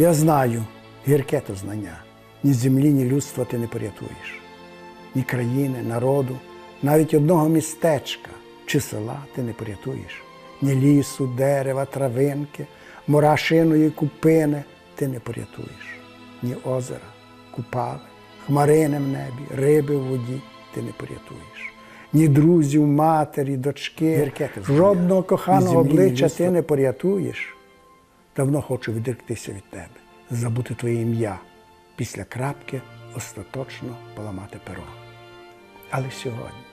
Я знаю, гірке то знання. Ні землі, ні людства ти не порятуєш, ні країни, народу, навіть одного містечка чи села ти не порятуєш, ні лісу, дерева, травинки, мурашиної купини ти не порятуєш, ні озера, купали, хмарини в небі, риби в воді ти не порятуєш. Ні друзів, матері, дочки, жодного коханого обличчя ти не порятуєш. Давно хочу відректися від тебе, забути твоє ім'я, після крапки остаточно поламати перо. Але сьогодні,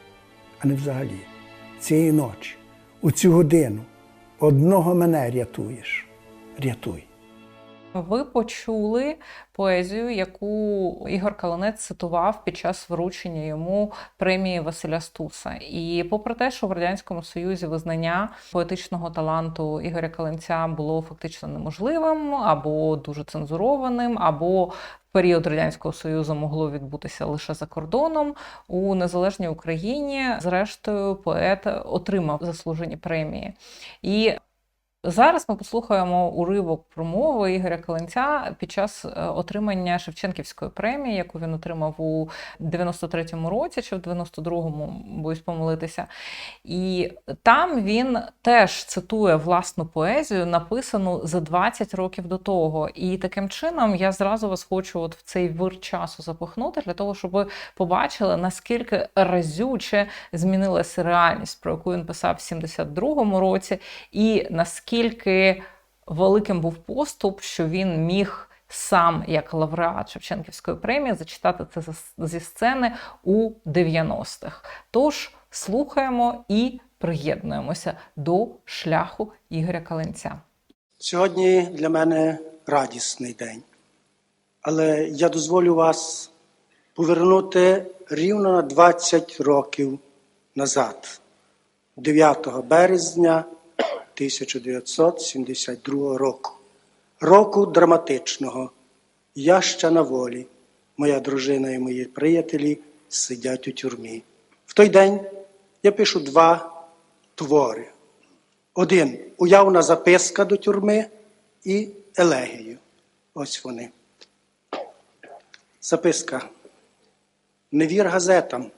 а не взагалі, цієї ночі, у цю годину, одного мене рятуєш. Рятуй. Ви почули поезію, яку Ігор Калинець цитував під час вручення йому премії Василя Стуса. І попри те, що в радянському союзі визнання поетичного таланту Ігоря Калинця було фактично неможливим або дуже цензурованим, або період радянського союзу могло відбутися лише за кордоном. У незалежній Україні, зрештою, поет отримав заслужені премії. І Зараз ми послухаємо уривок промови Ігоря Каленця під час е, отримання Шевченківської премії, яку він отримав у 93-му році чи в 92-му, боюсь помилитися. І там він теж цитує власну поезію, написану за 20 років до того. І таким чином я зразу вас хочу от в цей вир часу запихнути для того, щоб ви побачили, наскільки разюче змінилася реальність, про яку він писав в 72-му році, і наскільки великим був поступ, що він міг сам, як лауреат Шевченківської премії, зачитати це зі сцени у 90-х. Тож слухаємо і приєднуємося до шляху Ігоря Каленця. Сьогодні для мене радісний день, але я дозволю вас повернути рівно на 20 років назад, 9 березня 1972 року. Року драматичного. Я ще на волі. Моя дружина і мої приятелі сидять у тюрмі. В той день я пишу два твори. Один уявна записка до тюрми і елегію. Ось вони. Записка. Не вір газетам.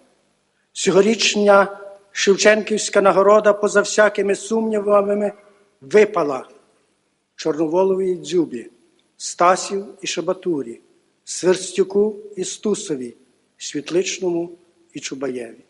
Сьогорічня Шевченківська нагорода поза всякими сумнівами випала Чорноволовій дзюбі, Стасів і Шабатурі, Сверстюку і Стусові, Світличному і Чубаєві.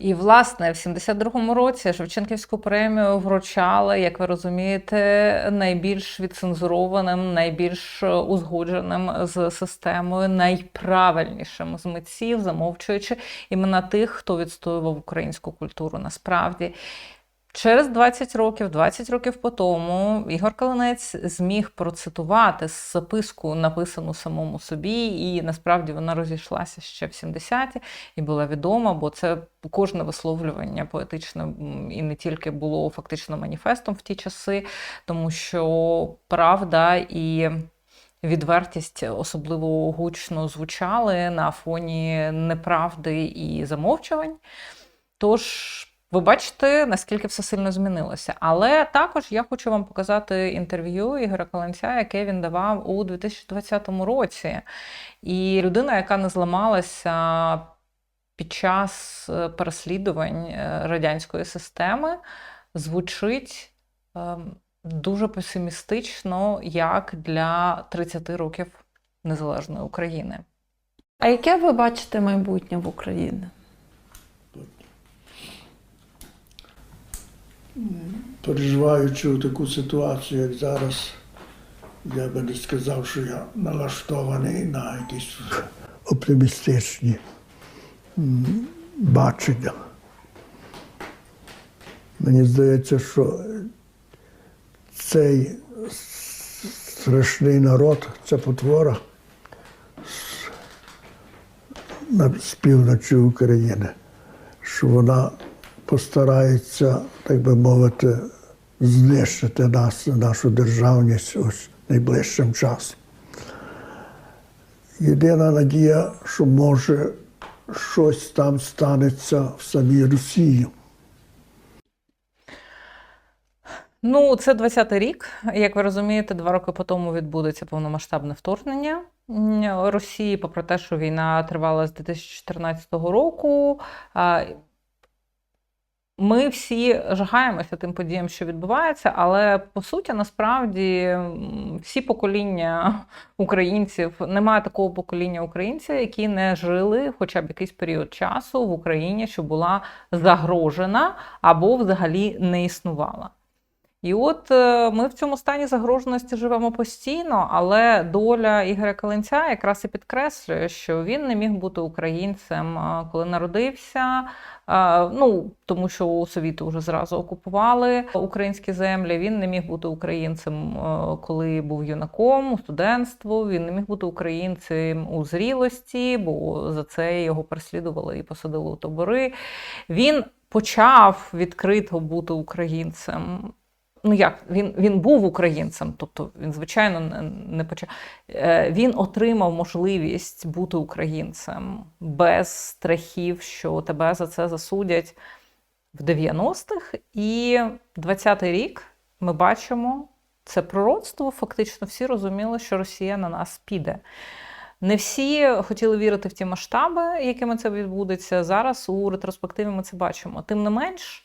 І, власне, в 72-му році Шевченківську премію вручали, як ви розумієте, найбільш відцензурованим, найбільш узгодженим з системою, найправильнішим з митців, замовчуючи імена тих, хто відстоював українську культуру насправді. Через 20 років, 20 років по тому, Ігор Калинець зміг процитувати записку, написану самому собі, і насправді вона розійшлася ще в 70-ті і була відома, бо це кожне висловлювання поетичне і не тільки було фактично маніфестом в ті часи, тому що правда і. Відвертість особливо гучно звучали на фоні неправди і замовчувань. Тож ви бачите, наскільки все сильно змінилося. Але також я хочу вам показати інтерв'ю Ігоря Каленця, яке він давав у 2020 році. І людина, яка не зламалася під час е, переслідувань е, радянської системи, звучить ем, дуже песимістично, як для 30 років незалежної України. А яке ви бачите майбутнє в Україні? Переживаючи таку ситуацію, як зараз, я би не сказав, що я налаштований на якісь оптимістичні бачення. Мені здається, що цей страшний народ, ця потвора з півночі України, що вона постараються, так би мовити, знищити нас, нашу державність ось найближчим часом. Єдина надія, що може щось там станеться в самій Росії. Ну, це 20-й рік. Як ви розумієте, два роки по тому відбудеться повномасштабне вторгнення Росії, попри те, що війна тривала з 2014 року. Ми всі жагаємося тим подіям, що відбувається, але по суті, насправді, всі покоління українців немає такого покоління українців, які не жили хоча б якийсь період часу в Україні, що була загрожена або взагалі не існувала. І от е, ми в цьому стані загроженості живемо постійно, але доля Ігоря Калинця якраз і підкреслює, що він не міг бути українцем, е, коли народився. е, Ну, тому що у Совіти вже зразу окупували українські землі. Він не міг бути українцем, коли був юнаком у студентству. Він не міг бути українцем у зрілості, бо за це його переслідували і посадили у табори. Він почав відкрито бути українцем ну як він, він був українцем, тобто він, звичайно, не, не почав. Е, Він отримав можливість бути українцем без страхів, що тебе за це засудять в 90-х. І 20-й рік ми бачимо це пророцтво. Фактично, всі розуміли, що Росія на нас піде. Не всі хотіли вірити в ті масштаби, якими це відбудеться. Зараз у ретроспективі ми це бачимо. Тим не менш,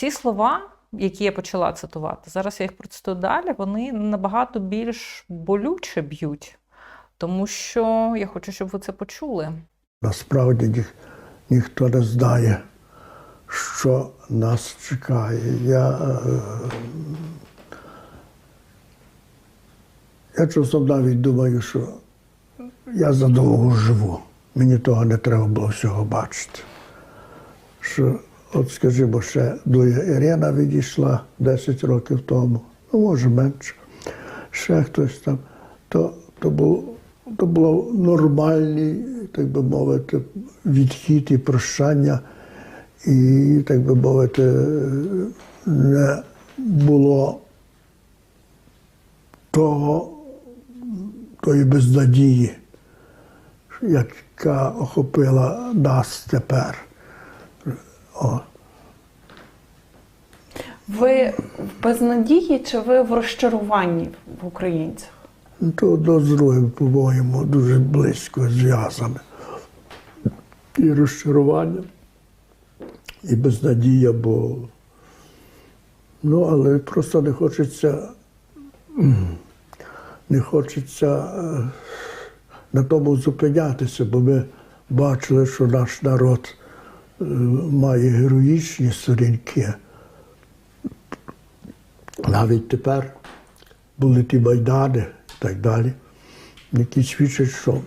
ці слова, які я почала цитувати, зараз я їх процитую далі, вони набагато більш болюче б'ють, тому що я хочу, щоб ви це почули. Насправді ні, ніхто не знає, що нас чекає. Я, е, я часом навіть думаю, що я задовго живу. Мені того не треба було всього бачити. Що, от, скажімо, ще Дуя Ірина відійшла 10 років тому, ну, може менше, ще хтось там, то, то, був, то було нормальний, так би мовити, відхід і прощання. І, так би мовити, не було того, тої безнадії, яка охопила нас тепер. О. Ви в безнадії чи ви в розчаруванні в українцях? То одно з другим, по-моєму, дуже близько зв'язане. І розчарування, і безнадія, бо ну, але просто не хочеться, не хочеться е, на тому зупинятися, бо ми бачили, що наш народ має героїчні сторінки. Навіть тепер були ті майдани і так далі, які свідчать, що,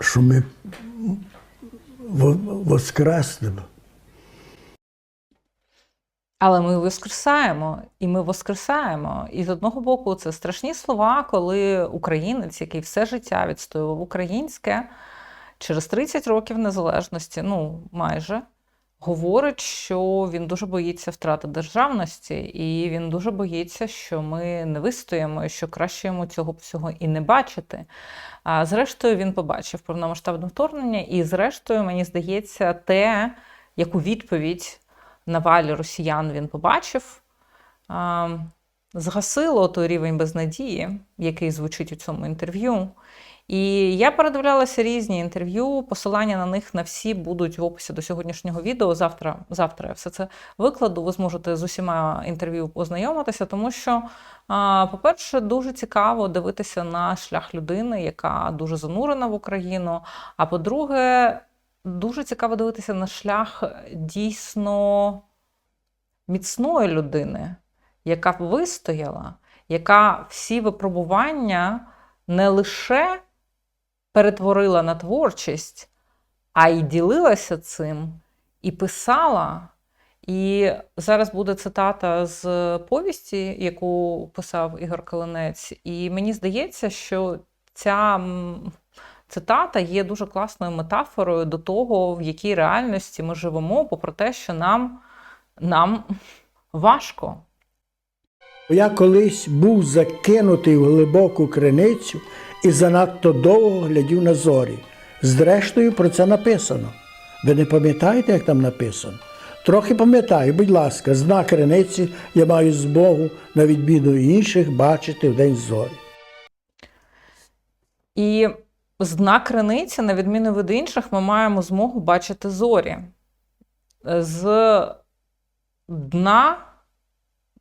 що ми во- воскреснемо. Але ми воскресаємо, і ми воскресаємо. І з одного боку, це страшні слова, коли українець, який все життя відстоював українське, через 30 років незалежності, ну майже, говорить, що він дуже боїться втрати державності, і він дуже боїться, що ми не вистоїмо, і що краще йому цього всього і не бачити. А зрештою, він побачив повномасштабне вторгнення, і зрештою, мені здається, те, яку відповідь на валі росіян він побачив, згасило той рівень безнадії, який звучить у цьому інтерв'ю. І я передивлялася різні інтерв'ю, посилання на них на всі будуть в описі до сьогоднішнього відео. Завтра, завтра я все це викладу. Ви зможете з усіма інтерв'ю ознайомитися, тому що, по-перше, дуже цікаво дивитися на шлях людини, яка дуже занурена в Україну. А по-друге, дуже цікаво дивитися на шлях дійсно міцної людини, яка вистояла, яка всі випробування не лише перетворила на творчість, а й ділилася цим, і писала. І зараз буде цитата з повісті, яку писав Ігор Калинець. І мені здається, що ця цитата є дуже класною метафорою до того, в якій реальності ми живемо, попри те, що нам, нам важко. Я колись був закинутий в глибоку криницю і занадто довго глядів на зорі. Зрештою, про це написано. Ви не пам'ятаєте, як там написано? Трохи пам'ятаю, будь ласка, знак криниці я маю з Богу, на відміну інших, бачити в день зорі. І знак криниці, на відміну від інших, ми маємо змогу бачити зорі. З дна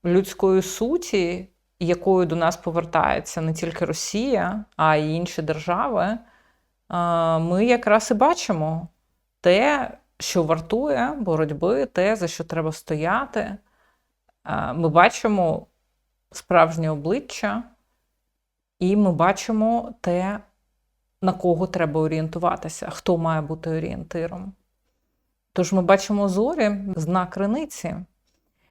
людської суті, якою до нас повертається не тільки Росія, а й інші держави, ми якраз і бачимо те, що вартує боротьби, те, за що треба стояти. Ми бачимо справжнє обличчя, і ми бачимо те, на кого треба орієнтуватися, хто має бути орієнтиром. Тож ми бачимо зорі, знак криниці,